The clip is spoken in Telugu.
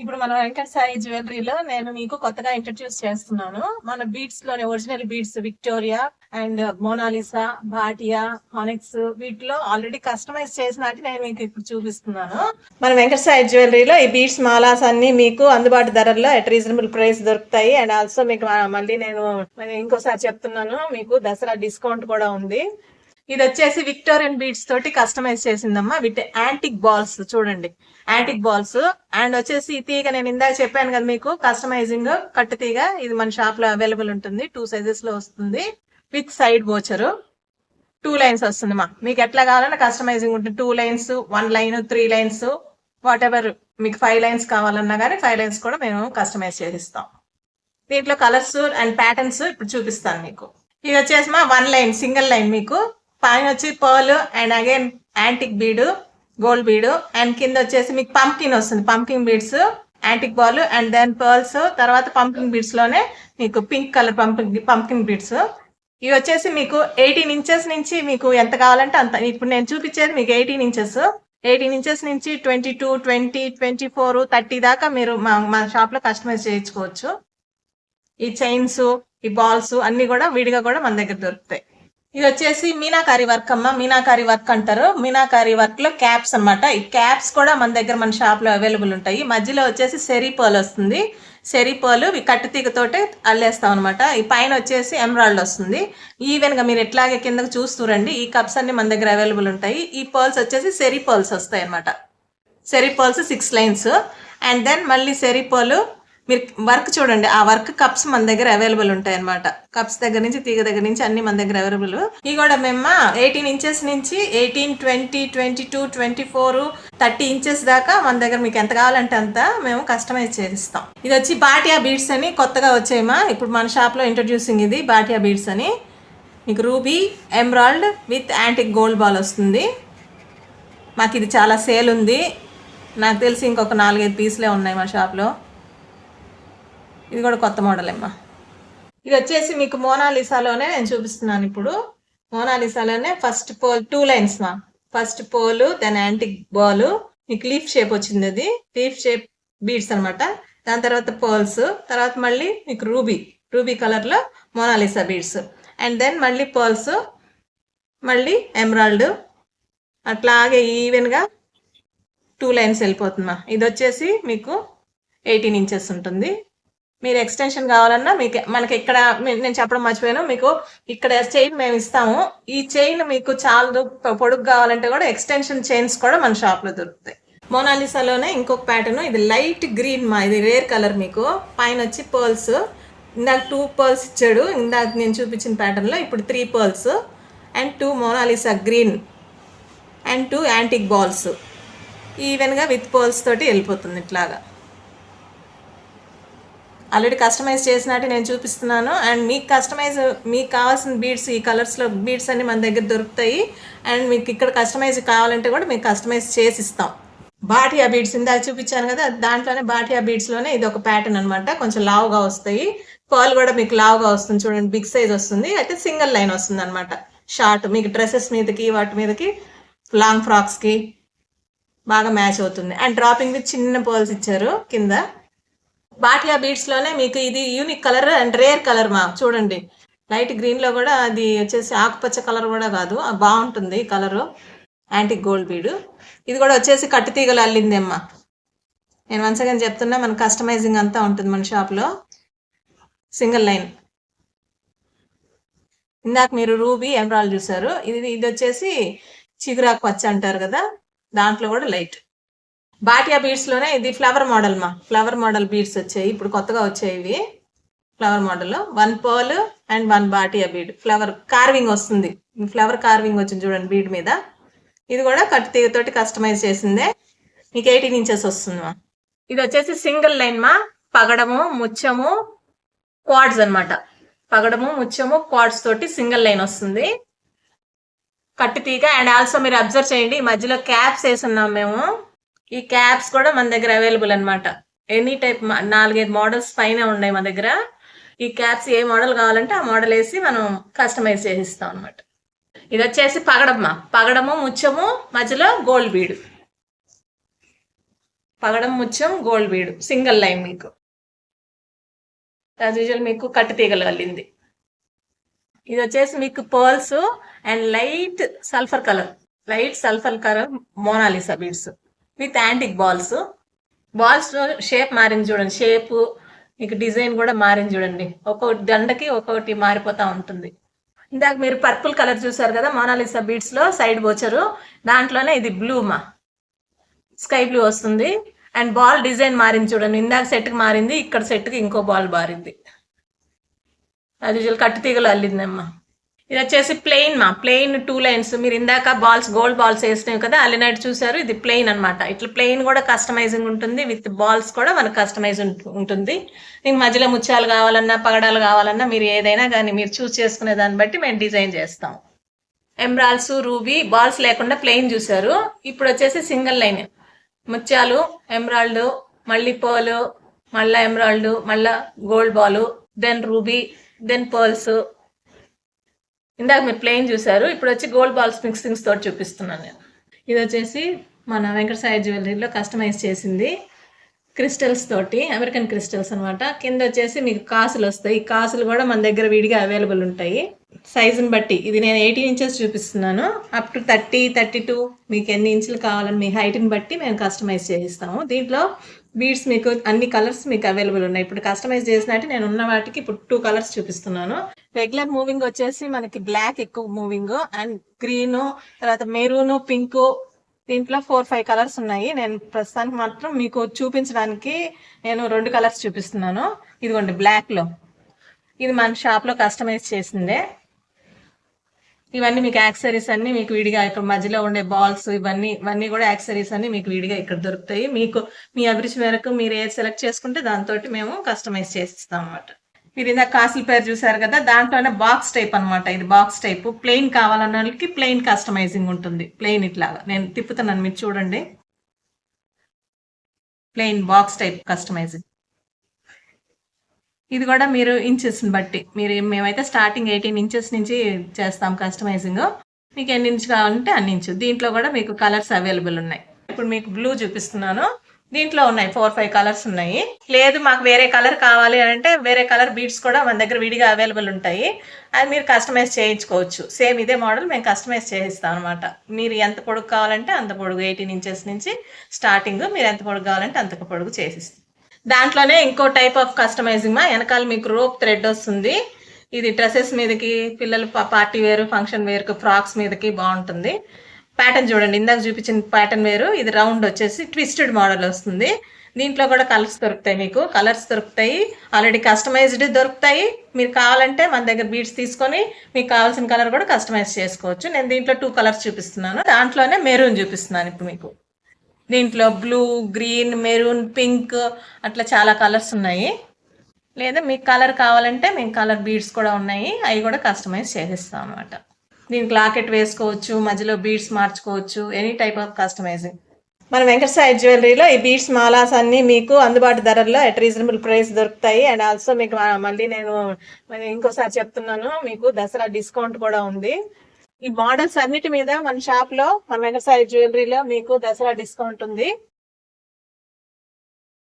ఇప్పుడు మన వెంకట సాయి జ్యువెలరీలో నేను మీకు కొత్తగా ఇంట్రడ్యూస్ చేస్తున్నాను. మన బీడ్స్లోని original beads Victoria and Monalisa Bhatia హానిక్స్ వీటిలో ఆల్రెడీ కస్టమైజ్ చేసినట్టు నేను మీకు ఇప్పుడు చూపిస్తున్నాను. మన వెంకట సాయి జ్యువెలరీలో ఈ బీడ్స్ మాలాస్ అన్ని మీకు అందుబాటు ధరల్లో అట్ రీజనబుల్ ప్రైస్ దొరుకుతాయి. అండ్ ఆల్సో మీకు మళ్ళీ నేను ఇంకోసారి చెప్తున్నాను. మీకు దసరా డిస్కౌంట్ కూడా ఉంది. ఇది వచ్చేసి విక్టోరియన్ బీడ్స్ తోటి కస్టమైజ్ చేసిందమ్మా. విత్ యాంటిక్ బాల్స్ చూడండి. యాంటిక్ బాల్స్ అండ్ వచ్చేసి ఈ తీగ నేను ఇందాక చెప్పాను కదా మీకు కస్టమైజింగ్ కట్టు తీగ. ఇది మన షాప్లో అవైలబుల్ ఉంటుంది. టూ సైజెస్లో వస్తుంది. విత్ సైడ్ బోచరు టూ లైన్స్ వస్తుంది మా. మీకు ఎట్లా కావాలన్నా కస్టమైజింగ్ ఉంటుంది. Two lines one line three lines whatever మీకు ఫైవ్ లైన్స్ కావాలన్నా కానీ ఫైవ్ లైన్స్ కూడా మేము కస్టమైజ్ చేసిస్తాం. దీంట్లో కలర్స్ అండ్ ప్యాటర్న్స్ ఇప్పుడు చూపిస్తాను మీకు. ఇది వచ్చేసి మా వన్ లైన్ సింగిల్ లైన్ మీకు. పైన వచ్చి pearl and again antique bead gold bead. And కింద వచ్చేసి మీకు పంకిన్ వస్తుంది. పంకింగ్ beads antique ball and then pearls. తర్వాత పంకింగ్ బీడ్స్లోనే మీకు పింక్ కలర్ పంపింగ్ పంకింగ్ బీడ్స్. ఇవి వచ్చేసి మీకు ఎయిటీన్ ఇంచెస్ నుంచి మీకు ఎంత కావాలంటే అంత. ఇప్పుడు నేను చూపించేది మీకు ఎయిటీన్ ఇంచెస్. ఎయిటీన్ ఇంచెస్ నుంచి twenty two twenty twenty four thirty దాకా మీరు మా మా షాప్లో కస్టమైజ్ చేయించుకోవచ్చు. ఈ చైన్స్ ఈ బాల్స్ అన్నీ కూడా విడిగా కూడా మన దగ్గర దొరుకుతాయి. ఇది వచ్చేసి మీనాకారి వర్క్ అమ్మ. మీనాకారి వర్క్ అంటారు. మీనాకారి వర్క్లో క్యాప్స్ అన్నమాట. ఈ క్యాప్స్ కూడా మన దగ్గర మన షాప్లో అవైలబుల్ ఉంటాయి. మధ్యలో వచ్చేసి సెరీ పర్ల్ వస్తుంది. సెరీ పర్ల్ ఈ కట్టు తీగతోటే అల్లేస్తాం అనమాట ఈ పైన వచ్చేసి ఎమరాల్డ్ వస్తుంది. ఈవెన్గా మీరు ఎట్లాగే కిందకు చూస్తురండి ఈ కప్స్ అన్ని మన దగ్గర అవైలబుల్ ఉంటాయి. ఈ పర్ల్స్ వచ్చేసి సెరీ పర్ల్స్ వస్తాయి అనమాట సెరీ pearls six lines and then మళ్ళీ సెరీ మీరు వర్క్ చూడండి ఆ వర్క్ కప్స్ మన దగ్గర అవైలబుల్ ఉంటాయి అనమాట కప్స్ దగ్గర నుంచి తీగ దగ్గర నుంచి అన్ని మన దగ్గర అవైలబుల్ ఇవి కూడా మేము ఎయిటీన్ ఇంచెస్ నుంచి eighteen twenty twenty two twenty four thirty inches దాకా మన దగ్గర మీకు ఎంత కావాలంటే అంత మేము కస్టమైజ్ చేస్తాం. ఇది వచ్చి బాటియా బీడ్స్ అని కొత్తగా వచ్చాయమ్మా. ఇప్పుడు మన షాప్లో ఇంట్రడ్యూసింగ్ ఇది బాటియా బీడ్స్ అని. మీకు ruby emerald with antique gold ball వస్తుంది. మాకు ఇది చాలా సేల్ ఉంది. నాకు తెలిసి ఇంకొక నాలుగైదు పీసులే ఉన్నాయి మా షాప్లో ఇది కూడా కొత్త మోడల్ అమ్మా ఇది వచ్చేసి మీకు మోనాలిసాలోనే నేను చూపిస్తున్నాను ఇప్పుడు. మోనాలిసాలోనే ఫస్ట్ పోల్ టూ లైన్స్ మా. ఫస్ట్ పోల్ దాని యాంటిక్ బాల్ మీకు లీఫ్ షేప్ వచ్చింది అది. లీఫ్ షేప్ బీడ్స్ అనమాట దాని తర్వాత పోల్స్ తర్వాత మళ్ళీ మీకు రూబీ రూబీ కలర్లో Mona Lisa beads and then మళ్ళీ పోల్స్ మళ్ళీ ఎమరాల్డ్ అట్లాగే ఈవెన్గా టూ లైన్స్ వెళ్ళిపోతుందమ్మా. ఇది వచ్చేసి మీకు ఎయిటీన్ ఇంచెస్ ఉంటుంది. మీరు ఎక్స్టెన్షన్ కావాలన్నా మీకు మనకి ఇక్కడ నేను చెప్పడం మర్చిపోయాను. మీకు ఇక్కడ చైన్ మేము ఇస్తాము. ఈ చైన్ మీకు చాలా పొడుగు కావాలంటే కూడా ఎక్స్టెన్షన్ చైన్స్ కూడా మన షాప్లో దొరుకుతాయి. మోనాలిసాలోనే ఇంకొక ప్యాటర్న్ ఇది లైట్ గ్రీన్ మా ఇది రేర్ కలర్ మీకు. పైన వచ్చి పర్ల్స్ ఇందాక టూ పర్ల్స్ ఇచ్చాడు. ఇందాక నేను చూపించిన ప్యాటర్న్లో ఇప్పుడు three pearls and two Mona Lisa green and two antique balls ఈవెన్గా విత్ పర్ల్స్ తోటి వెళ్ళిపోతుంది ఇట్లాగా. ఆల్రెడీ కస్టమైజ్ చేసినట్టు నేను చూపిస్తున్నాను. అండ్ మీకు కస్టమైజ్ మీకు కావాల్సిన బీడ్స్ ఈ కలర్స్లో బీడ్స్ అన్ని మన దగ్గర దొరుకుతాయి. అండ్ మీకు ఇక్కడ కస్టమైజ్ కావాలంటే కూడా మీకు కస్టమైజ్ చేసి ఇస్తాం. బాటియా బీడ్స్ ఇందాక చూపించాను కదా దాంట్లోనే బాటియా బీడ్స్లోనే ఇది ఒక ప్యాటర్న్ అనమాట కొంచెం లావుగా వస్తాయి. పర్ల్ కూడా మీకు లావుగా వస్తుంది చూడండి బిగ్ సైజ్ వస్తుంది. అయితే సింగిల్ లైన్ వస్తుంది అనమాట షార్ట్ మీకు డ్రెస్సెస్ మీదకి వాటి మీదకి లాంగ్ ఫ్రాక్స్కి బాగా మ్యాచ్ అవుతుంది. అండ్ డ్రాపింగ్ విత్ చిన్న పర్ల్స్ ఇచ్చారు కింద. బాటియా బీడ్స్లోనే మీకు ఇది unique colour and rare colour మా. చూడండి. లైట్ గ్రీన్లో కూడా అది వచ్చేసి ఆకుపచ్చ కలర్ కూడా కాదు. బాగుంటుంది కలర్ యాంటిక్ గోల్డ్ బీడు ఇది కూడా వచ్చేసి కట్టు తీగలు అల్లింది అమ్మ. నేను వన్స్ అగైన్ చెప్తున్నా మన కస్టమైజింగ్ అంతా ఉంటుంది మన షాప్లో సింగిల్ లైన్ ఇందాక మీరు రూబీ ఎమరాల్ చూసారు. ఇది ఇది వచ్చేసి చిగురాకు పచ్చ అంటారు కదా. దాంట్లో కూడా లైట్ బాటియా బీడ్స్లోనే ఇది ఫ్లవర్ మోడల్ మా. ఫ్లవర్ మోడల్ బీడ్స్ వచ్చాయి. ఇప్పుడు కొత్తగా వచ్చాయి ఇవి. Flower model one pearl and one Bhatia bead flower carving వస్తుంది. ఫ్లవర్ కార్వింగ్ వచ్చింది చూడండి బీడ్ మీద. ఇది కూడా కట్టు తీగతోటి కస్టమైజ్ చేసిందే. మీకు ఎయిటీన్ ఇంచెస్ వస్తుంది మా. ఇది వచ్చేసి సింగిల్ లైన్ మా. పగడము ముచ్చము క్వాడ్స్ అన్నమాట. పగడము ముచ్చము క్వాడ్స్ తోటి సింగిల్ లైన్ వస్తుంది. కట్టు తీగ. అండ్ ఆల్సో మీరు అబ్జర్వ్ చేయండి. మధ్యలో క్యాప్స్ వేసున్నాం మేము. ఈ క్యాప్స్ కూడా మన దగ్గర అవైలబుల్ అనమాట ఎనీ టైప్ నాలుగైదు మోడల్స్ పైన ఉన్నాయి మన దగ్గర. ఈ క్యాప్స్ ఏ మోడల్ కావాలంటే ఆ మోడల్ వేసి మనం కస్టమైజ్ చేసిస్తాం అనమాట ఇది వచ్చేసి పగడమ్మ. పగడము ముచ్చము మధ్యలో గోల్డ్ బీడు. పగడం ముచ్చం గోల్డ్ బీడు. సింగిల్ లైన్ మీకు. యాజ్ యూజువల్ మీకు కట్టు తీగలు వెళ్ళింది ఇది వచ్చేసి మీకు pearls and light sulphur colour. Light sulphur colour Mona Lisa beads. With antique balls. Balls shape మారింది చూడండి. షేప్ మీకు డిజైన్ కూడా మారింది చూడండి. ఒక్కొక్కటి దండకి ఒక్కొక్కటి మారిపోతూ ఉంటుంది. ఇందాక మీరు పర్పుల్ కలర్ చూసారు కదా మోనాలిసా బీడ్స్లో సైడ్ బోచరు దాంట్లోనే ఇది బ్లూ మా. స్కై బ్లూ వస్తుంది. అండ్ బాల్ డిజైన్ మారింది చూడండి. ఇందాక సెట్కి మారింది ఇక్కడ సెట్కి ఇంకో బాల్ మారింది. అది యూజువల్ కట్టు తీగలు అల్లిందమ్మా. ఇది వచ్చేసి ప్లెయిన్ మా ప్లెయిన్ టూ లైన్స్ మీరు ఇందాక బాల్స్ గోల్డ్ బాల్స్ వేసినాయి కదా అల్లినట్టు చూసారు ఇది ప్లెయిన్ అనమాట ఇట్లా ప్లెయిన్ కూడా కస్టమైజింగ్ ఉంటుంది విత్ బాల్స్ కూడా మనకు కస్టమైజ్ ఉంటుంది. మీకు మధ్యలో ముత్యాలు కావాలన్నా పగడాలు కావాలన్నా మీరు ఏదైనా కానీ మీరు చూస్ చేసుకునే దాన్ని బట్టి మేము డిజైన్ చేస్తాం. ఎమ్రాల్స్ రూబీ బాల్స్ లేకుండా ప్లెయిన్ చూసారు ఇప్పుడు వచ్చేసి సింగిల్ లైన్ ముత్యాలు ఎమ్రాల్డ్ మళ్ళీ పర్ల్ మళ్ళా ఎమ్రాల్డ్ మళ్ళా gold ball then ruby then pearls ఇందాక మీరు ప్లెయిన్ చూశారు ఇప్పుడు వచ్చి గోల్డ్ బాల్స్ మిక్సింగ్స్ తోటి చూపిస్తున్నాను నేను. ఇది వచ్చేసి మన వెంకటసాయి జ్యువెలరీలో కస్టమైజ్ చేసింది క్రిస్టల్స్ తోటి అమెరికన్ క్రిస్టల్స్ అనమాట కింద వచ్చేసి మీకు కాసులు వస్తాయి. ఈ కాసులు కూడా మన దగ్గర విడిగా అవైలబుల్ ఉంటాయి. సైజుని బట్టి ఇది నేను ఎయిటీన్ ఇంచెస్ చూపిస్తున్నాను. Up to thirty thirty two మీకు ఎన్ని ఇంచులు కావాలని మీ హైట్ని బట్టి మేము కస్టమైజ్ చేయిస్తాము దీంట్లో బీడ్స్ మీకు అన్ని కలర్స్ మీకు అవైలబుల్ ఉన్నాయి. ఇప్పుడు కస్టమైజ్ చేసినట్టు నేను ఉన్న వాటికి ఇప్పుడు టూ కలర్స్ చూపిస్తున్నాను. రెగ్యులర్ మూవింగ్ వచ్చేసి మనకి బ్లాక్ ఎక్కువ మూవింగ్ అండ్ గ్రీన్ తర్వాత మెరూన్ పింక్ దీంట్లో ఫోర్ ఫైవ్ కలర్స్ ఉన్నాయి. నేను ప్రస్తుతానికి మాత్రం మీకు చూపించడానికి నేను రెండు కలర్స్ చూపిస్తున్నాను. ఇదిగోండి బ్లాక్లో ఇది మన షాప్లో కస్టమైజ్ చేసిందే. ఇవన్నీ మీకు యాక్సరీస్ అన్ని మీకు విడిగా ఇక్కడ మధ్యలో ఉండే బాల్స్ ఇవన్నీ ఇవన్నీ కూడా యాక్సరీస్ అన్ని మీకు విడిగా ఇక్కడ దొరుకుతాయి. మీకు మీ అభిరుచి మేరకు మీరు ఏది సెలెక్ట్ చేసుకుంటే దాంతో మేము కస్టమైజ్ చేసిస్తాం అన్నమాట. మీరు ఇందాక కాసుల పేరు చూసారు కదా దాంట్లోనే బాక్స్ టైప్ అన్నమాట. ఇది బాక్స్ టైప్ ప్లెయిన్ కావాలన్న వాళ్ళకి ప్లెయిన్ కస్టమైజింగ్ ఉంటుంది. ప్లెయిన్ ఇట్లాగా. నేను తిప్పుతున్నాను మీరు చూడండి. ప్లెయిన్ బాక్స్ టైప్ కస్టమైజింగ్ ఇది కూడా మీరు ఇంచెస్ని బట్టి. మీరు మేమైతే స్టార్టింగ్ ఎయిటీన్ ఇంచెస్ నుంచి చేస్తాం కస్టమైజింగ్ మీకు ఎన్ని ఇంచ్ కావాలంటే అన్ని ఇంచు దీంట్లో కూడా మీకు కలర్స్ అవైలబుల్ ఉన్నాయి. ఇప్పుడు మీకు బ్లూ చూపిస్తున్నాను. దీంట్లో ఉన్నాయి ఫోర్ ఫైవ్ కలర్స్ ఉన్నాయి. లేదు మాకు వేరే కలర్ కావాలి అంటే వేరే కలర్ బీడ్స్ కూడా మన దగ్గర విడిగా అవైలబుల్ ఉంటాయి. అది మీరు కస్టమైజ్ చేయించుకోవచ్చు. సేమ్ ఇదే మోడల్ మేము కస్టమైజ్ చేయిస్తాం అనమాట మీరు ఎంత పొడుగు కావాలంటే అంత పొడుగు. ఎయిటీన్ ఇంచెస్ నుంచి స్టార్టింగ్ మీరు ఎంత పొడుగు కావాలంటే అంత పొడుగు చేసిస్తాం. దాంట్లోనే ఇంకో టైప్ ఆఫ్ కస్టమైజింగ్ మా. వెనకాల మీకు రోప్ థ్రెడ్ వస్తుంది. ఇది డ్రెస్సెస్ మీదకి పిల్లలు పార్టీ వేరు ఫంక్షన్ వేరుకు ఫ్రాక్స్ మీదకి బాగుంటుంది. ప్యాటర్న్ చూడండి. ఇందాక చూపించిన ప్యాటర్న్ వేరు ఇది రౌండ్ వచ్చేసి ట్విస్టెడ్ మోడల్ వస్తుంది. దీంట్లో కూడా కలర్స్ దొరుకుతాయి మీకు. కలర్స్ దొరుకుతాయి. ఆల్రెడీ కస్టమైజ్డ్ దొరుకుతాయి. మీరు కావాలంటే మన దగ్గర బీడ్స్ తీసుకొని మీకు కావాల్సిన కలర్ కూడా కస్టమైజ్ చేసుకోవచ్చు. నేను దీంట్లో టూ కలర్స్ చూపిస్తున్నాను. దాంట్లోనే మెరూన్ చూపిస్తున్నాను ఇప్పుడు మీకు. దీంట్లో బ్లూ గ్రీన్ మెరూన్ పింక్ అట్లా చాలా కలర్స్ ఉన్నాయి. లేదా మీకు కలర్ కావాలంటే మేము కలర్ బీడ్స్ కూడా ఉన్నాయి. అవి కూడా కస్టమైజ్ చేసిస్తాం అనమాట దీనికి లాకెట్ వేసుకోవచ్చు మధ్యలో బీడ్స్ మార్చుకోవచ్చు ఎనీ టైప్ ఆఫ్ కస్టమైజింగ్ మన వెంకట సాయి జ్యువెలరీలో ఈ బీడ్స్ మాలాస్ అన్ని మీకు అందుబాటు ధరల్లో అట్ రీజనబుల్ ప్రైస్ దొరుకుతాయి. అండ్ ఆల్సో మీకు మళ్ళీ నేను ఇంకోసారి చెప్తున్నాను మీకు దసరా డిస్కౌంట్ కూడా ఉంది. ఈ మోడల్స్ అన్నిటి మీద మన షాప్లో మన వెంకట జ్యువెలరీలో మీకు దసరా డిస్కౌంట్ ఉంది.